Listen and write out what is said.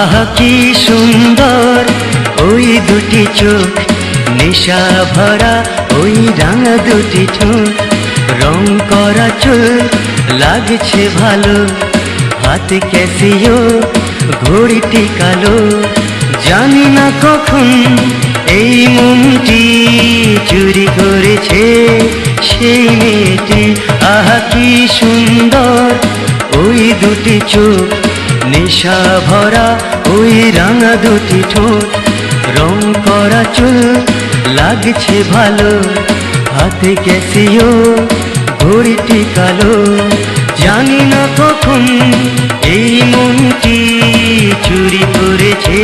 আহা, কি সুন্দর। ওই দুটি চোখ, নেশা ভরা, ওই রাঙা দুটি ঠোঁট। রং করা চুল, লাগছে ভালো। হাতে ক্যাসিও, ঘড়িটি কালো। জানি না কখন এই মনটি চুরি করেছে সেই মেয়েটি। আহা, কি সুন্দর। ওই দুটি চোখ নেশা ভরা ওই রাঙা দুটি ঠোঁট, রং করা চুল লাগছে ভালো, হাতে ক্যাসিও, ঘড়িটি কালো। জানি না কখন এই মনটি চুরি করেছে।